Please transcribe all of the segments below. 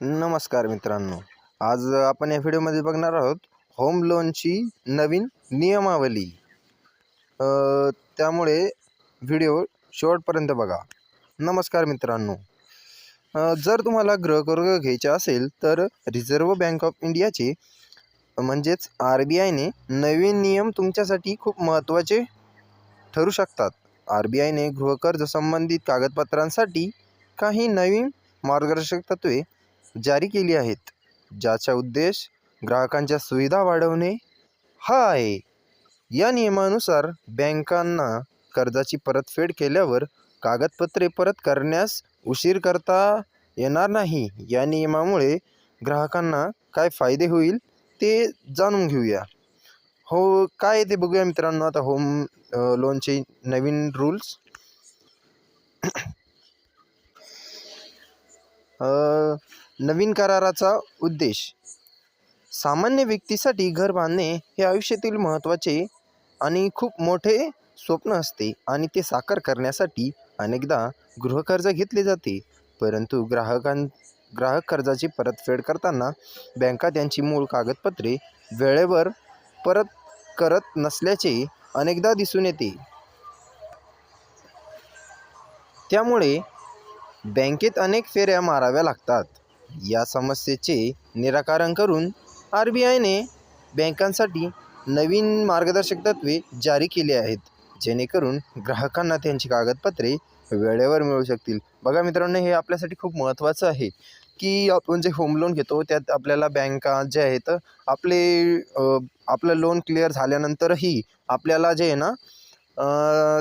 नमस्कार मित्रांनो. आज आपण या व्हिडिओमध्ये बघणार आहोत होम लोनची नवीन नियमावली. त्यामुळे व्हिडिओ शेवटपर्यंत बघा. नमस्कार मित्रांनो. जर तुम्हाला गृहकर्ज घ्यायचे असेल तर रिझर्व्ह बँक ऑफ इंडियाचे म्हणजेच आर बी आयने नवीन नियम तुमच्यासाठी खूप महत्त्वाचे ठरू शकतात. आर बी आयने गृहकर्ज संबंधित कागदपत्रांसाठी काही नवीन मार्गदर्शक तत्त्वे जारी केली आहेत ज्याचा उद्देश ग्राहकांच्या सुविधा वाढवणे. हा आहे या नियमानुसार बँकांना कर्जाची परतफेड केल्यावर कागदपत्रे परत करण्यास उशीर करता येणार नाही. या नियमामुळे ग्राहकांना काय फायदे होईल ते जाणून घेऊया. हो काय आहे ते बघूया मित्रांनो. आता होम लोनचे नवीन रूल्स नवीन कराराचा उद्देश. सामान्य व्यक्तीसाठी घर बांधणे हे आयुष्यातील महत्त्वाचे आणि खूप मोठे स्वप्न असते आणि ते साकार करण्यासाठी अनेकदा गृहकर्ज घेतले जाते. परंतु ग्राहकां ग्राहक कर्जाची परतफेड करताना बँका त्यांची मूळ कागदपत्रे वेळेवर परत करत नसल्याचे अनेकदा दिसून येते. त्यामुळे बँकेत अनेक फेऱ्या माराव्या लागतात. या समस्येचे निराकरण करून आर बी आयने बँकांसाठी नवीन मार्गदर्शक तत्त्वे जारी केली आहेत जेणेकरून ग्राहकांना त्यांची कागदपत्रे वेळेवर मिळू शकतील. बघा मित्रांनो हे आपल्यासाठी खूप महत्त्वाचं आहे की आपण जे होम लोन घेतो त्यात आपल्याला बँका जे आहेत आपले आपलं लोन क्लिअर झाल्यानंतरही आपल्याला जे आहे ना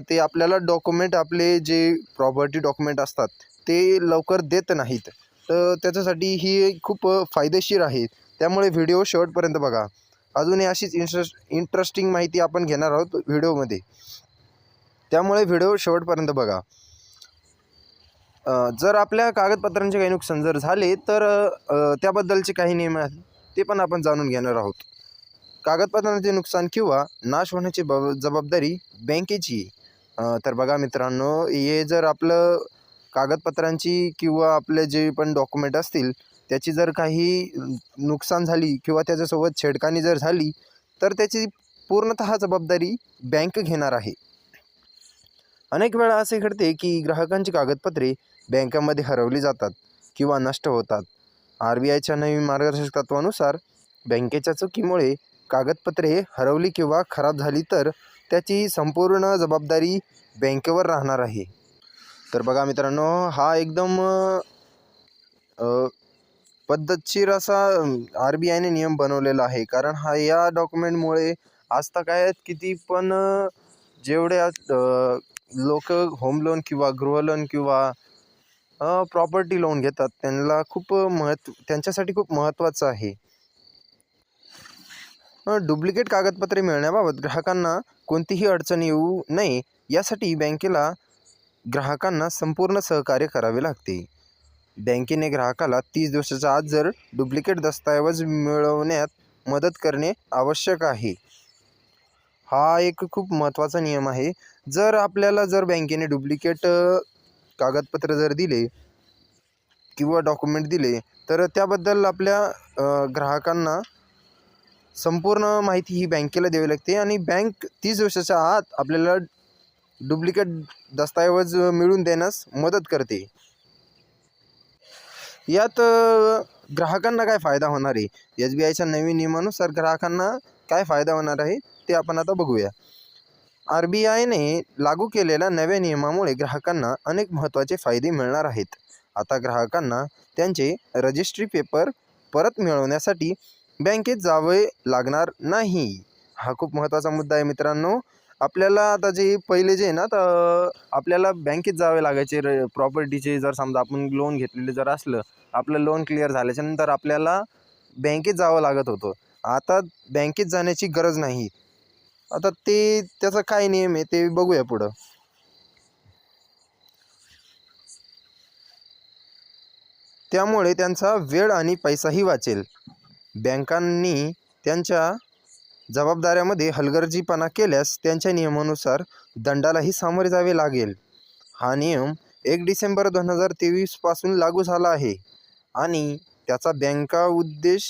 ते आपल्याला डॉक्युमेंट आपले जे प्रॉपर्टी डॉक्युमेंट असतात ते लवकर देत नाहीत. तर त्याच्यासाठी ही खूप फायदेशीर आहे. त्यामुळे व्हिडिओ शेवटपर्यंत बघा. अजूनही अशीच इंटरेस्ट इंटरेस्टिंग माहिती आपण घेणार आहोत व्हिडिओमध्ये. त्यामुळे व्हिडिओ शेवटपर्यंत बघा. जर आपल्या कागदपत्रांचे काही नुकसान जर झाले तर त्याबद्दलचे काही नियम आहेत ते पण आपण जाणून घेणार आहोत. कागदपत्रांचे नुकसान किंवा नाश होण्याची ब जबाबदारी बँकेची. आहे. तर बघा मित्रांनो हे जर आपलं कागदपत्रांची किंवा आपले जे पण डॉक्युमेंट असतील त्याची जर काही नुकसान झाली किंवा त्याच्यासोबत छेडखानी जर झाली तर त्याची पूर्णतः जबाबदारी बँक घेणार आहे. अनेक वेळा असे घडते की ग्राहकांची कागदपत्रे बँकेमध्ये हरवली जातात किंवा नष्ट होतात. आर बी आयच्या नवीन मार्गदर्शक तत्वानुसार बँकेच्या चुकीमुळे कागदपत्रे हरवली किंवा खराब झाली तर त्याची संपूर्ण जबाबदारी बँकेवर राहणार आहे. तर बघा मित्रांनो हा एकदम पद्धतशीर असा आर बी आयने नियम बनवलेला आहे. कारण हा या डॉक्युमेंटमुळे आजता काय किती पण जेवढे लोक होम लोन किंवा गृह लोन किंवा प्रॉपर्टी लोन घेतात त्यांना खूप महत्त्व त्यांच्यासाठी खूप महत्त्वाचं आहे. डुप्लिकेट कागदपत्रे मिळण्याबाबत ग्राहकांना कोणतीही अडचण येऊ नये यासाठी बँकेला ग्राहकांना संपूर्ण सहकार्य करावे लागते. बँकेने ग्राहकाला तीस दिवसाच्या आत जर डुप्लिकेट दस्तऐवज मिळवण्यात मदत करणे आवश्यक आहे. हा एक खूप महत्त्वाचा नियम आहे. जर आपल्याला जर बँकेने डुप्लिकेट कागदपत्र जर दिले किंवा डॉक्युमेंट दिले तर त्याबद्दल आपल्या ग्राहकांना संपूर्ण माहिती ही बँकेला द्यावी लागते आणि बँक तीस दिवसाच्या आत आपल्याला डुप्लिकेट दस्तऐवज मिळवून देण्यास मदत करते. यात ग्राहकांना काय फायदा होणार आहे? एस बी आयच्या नवीन नियमानुसार ग्राहकांना काय फायदा होणार आहे ते आपण आता बघूया. आर बी आयने लागू केलेल्या नव्या नियमामुळे ग्राहकांना अनेक महत्त्वाचे फायदे मिळणार आहेत. आता ग्राहकांना त्यांचे रजिस्ट्री पेपर परत मिळवण्यासाठी बँकेत जावे लागणार नाही. हा खूप महत्त्वाचा मुद्दा आहे मित्रांनो. आपल्याला आता जे पहिले जे आहे ना तर आपल्याला बँकेत जावे लागायचे र प्रॉपर्टीचे जर समजा आपण लोन घेतलेले जर असलं आपलं लोन क्लिअर झाल्याच्यानंतर आपल्याला बँकेत जावं लागत होतं. आता बँकेत जाण्याची गरज नाही. आता ते त्याचा काय नियम आहे ते बघूया पुढं. त्यामुळे त्यांचा वेळ आणि पैसाही वाचेल. बँकांनी त्यांच्या जबाबदाऱ्यामध्ये हलगर्जीपणा केल्यास त्यांच्या नियमानुसार दंडालाही सामोरे जावे लागेल. हा नियम एक डिसेंबर दोन हजार तेवीसपासून लागू झाला आहे आणि त्याचा बँका उद्देश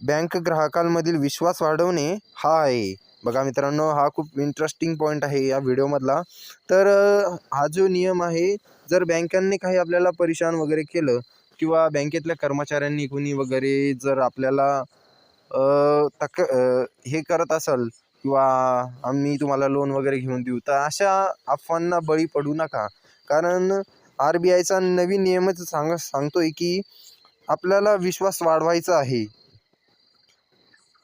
बँक ग्राहकांमधील विश्वास वाढवणे हा आहे. बघा मित्रांनो हा खूप इंटरेस्टिंग पॉईंट आहे या व्हिडिओमधला तर हा जो नियम आहे जर बँकांनी काही आपल्याला परेशान वगैरे केलं किंवा बँकेतल्या कर्मचाऱ्यांनी कुणी वगैरे जर आपल्याला तक हे करत असेल किंवा आम्ही तुम्हाला लोन वगैरे घेऊन देऊ तर अशा अफवांना बळी पडू नका. कारण आर बी आयचा नवीन नियमच सांग सांगतोय की आपल्याला विश्वास वाढवायचा आहे.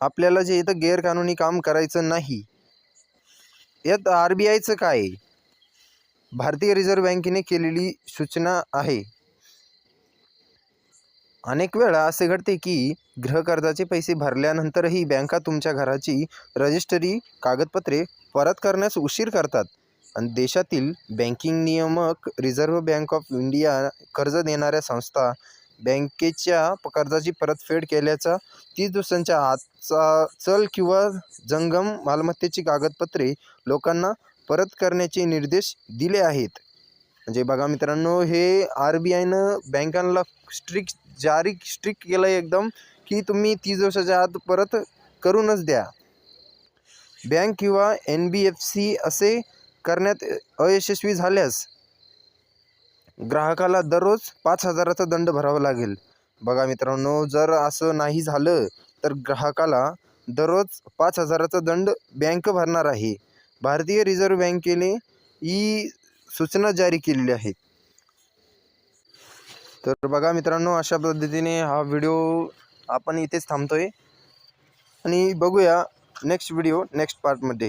आपल्याला जे इथं गैरकानूनी काम करायचं नाही. यात आर बी आयचं काय? भारतीय रिझर्व्ह बँकेने केलेली सूचना आहे. अनेक वेळा असे घडते की गृहकर्जाचे पैसे भरल्यानंतरही बँका तुमच्या घराची रजिस्टरी कागदपत्रे परत करण्यास उशीर करतात. आणि देशातील बँकिंग नियामक रिझर्व्ह बँक ऑफ इंडिया कर्ज देणाऱ्या संस्था बँकेच्या प- कर्जाची परतफेड केल्याचा तीस दिवसांच्या आजचा चल किंवा जंगम मालमत्तेची कागदपत्रे लोकांना परत करण्याचे निर्देश दिले आहेत. म्हणजे बघा मित्रांनो हे आर बी आयनं बँकांना स्ट्रिक्ट जारी स्ट्रिक्ट केलं एकदम. की तुम्ही तीस दिवसाच्या आत परत करूनच द्या. बँक किंवा एन बी एफ सी असे करण्यात अयशस्वी झाल्यास ग्राहकाला दररोज पाच हजाराचा दंड भरावा लागेल. बघा मित्रांनो जर असं नाही झालं तर ग्राहकाला दररोज पाच हजाराचा दंड बँक भरणार आहे. भारतीय रिझर्व्ह बँकेने ही सूचना जारी केलेली आहे. तर बघा मित्रांनो अशा पद्धतीने हा व्हिडिओ आपण इथेच थांबतोय. आणि बघूया नेक्स्ट व्हिडिओ नेक्स्ट पार्टमध्ये